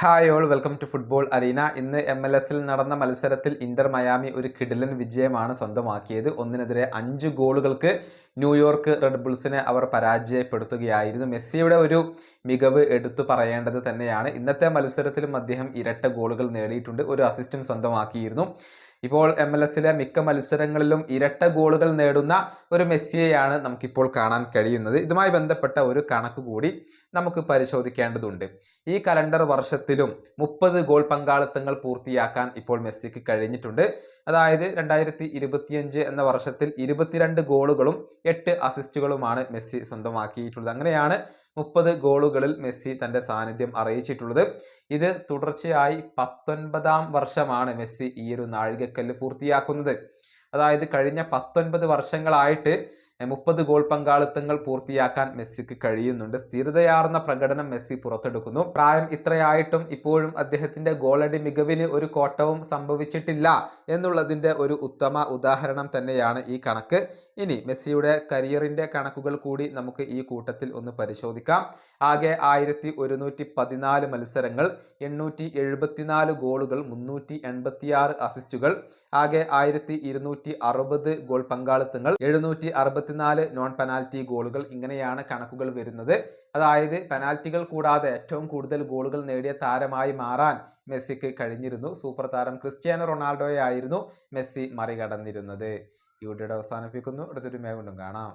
Hi all welcome to football arena. ഇന്ന് M L എസിൽ നടന്ന മത്സരത്തിൽ ഇന്റർ മയാമി ഒരു കിടിലൻ വിജയമാണ് സ്വന്തമാക്കിയത്. ഒന്നിനെതിരെ അഞ്ച് ഗോളുകൾക്ക് ന്യൂയോർക്ക് റെഡ് ബുൾസിനെ അവർ പരാജയപ്പെടുത്തുകയായിരുന്നു. മെസ്സിയുടെ ഒരു മികവ് എടുത്തു പറയേണ്ടത് തന്നെയാണ്. ഇന്നത്തെ മത്സരത്തിലും അദ്ദേഹം ഇരട്ട ഗോളുകൾ നേടിയിട്ടുണ്ട്. ഒരു അസിസ്റ്റും സ്വന്തമാക്കിയിരുന്നു. ഇപ്പോൾ എം എൽ എസിലെ മിക്ക മത്സരങ്ങളിലും ഇരട്ട ഗോളുകൾ നേടുന്ന ഒരു മെസ്സിയെയാണ് നമുക്കിപ്പോൾ കാണാൻ കഴിയുന്നത്. ഇതുമായി ബന്ധപ്പെട്ട ഒരു കണക്ക് കൂടി നമുക്ക് പരിശോധിക്കേണ്ടതുണ്ട്. ഈ കലണ്ടർ വർഷത്തിലും മുപ്പത് ഗോൾ പങ്കാളിത്തങ്ങൾ പൂർത്തിയാക്കാൻ ഇപ്പോൾ മെസ്സിക്ക് കഴിഞ്ഞിട്ടുണ്ട്. അതായത് രണ്ടായിരത്തി ഇരുപത്തിയഞ്ച് എന്ന വർഷത്തിൽ ഇരുപത്തിരണ്ട് ഗോളുകളും എട്ട് അസിസ്റ്റുകളുമാണ് മെസ്സി സ്വന്തമാക്കിയിട്ടുള്ളത്. അങ്ങനെയാണ് മുപ്പത് ഗോളുകളിൽ മെസ്സി തന്റെ സാന്നിധ്യം അറിയിച്ചിട്ടുള്ളത്. ഇത് തുടർച്ചയായി പത്തൊൻപതാം വർഷമാണ് മെസ്സി ഈ ഒരു നാഴികക്കല്ല് പൂർത്തിയാക്കുന്നത്. അതായത് കഴിഞ്ഞ പത്തൊൻപത് വർഷങ്ങളായിട്ട് മുപ്പത് ഗോൾ പങ്കാളിത്തങ്ങൾ പൂർത്തിയാക്കാൻ മെസ്സിക്ക് കഴിയുന്നുണ്ട്. സ്ഥിരതയാർന്ന പ്രകടനം മെസ്സി പുറത്തെടുക്കുന്നു. പ്രായം ഇത്രയായിട്ടും ഇപ്പോഴും അദ്ദേഹത്തിന്റെ ഗോളടി മികവിന് ഒരു കോട്ടവും സംഭവിച്ചിട്ടില്ല എന്നുള്ളതിന്റെ ഒരു ഉത്തമ ഉദാഹരണം തന്നെയാണ് ഈ കണക്ക്. ഇനി മെസ്സിയുടെ കരിയറിന്റെ കണക്കുകൾ കൂടി നമുക്ക് ഈ കൂട്ടത്തിൽ ഒന്ന് പരിശോധിക്കാം. ആകെ ആയിരത്തി ഒരുന്നൂറ്റി പതിനാല് മത്സരങ്ങൾ എണ്ണൂറ്റി എഴുപത്തിനാല് ഗോളുകൾ മുന്നൂറ്റി എൺപത്തിയാറ് അസിസ്റ്റുകൾ ആകെ ആയിരത്തി ഇരുന്നൂറ്റി അറുപത് ഗോൾ പങ്കാളിത്തങ്ങൾ എഴുന്നൂറ്റി അറുപത്തിനാല് നോൺ പെനാൽറ്റി ഗോളുകൾ ഇങ്ങനെയാണ് കണക്കുകൾ വരുന്നത്. അതായത് പെനാൽറ്റികൾ കൂടാതെ ഏറ്റവും കൂടുതൽ ഗോളുകൾ നേടിയ താരമായി മാറാൻ മെസ്സിക്ക് കഴിഞ്ഞിരുന്നു. സൂപ്പർ താരം ക്രിസ്ത്യാനോ റൊണാൾഡോയെ ആയിരുന്നു മെസ്സി മറികടന്നിരുന്നത്. ഈ വീഡിയോയുടെ അവസാനിപ്പിക്കുന്നു. അടുത്തൊരു മേ കൊണ്ടും കാണാം.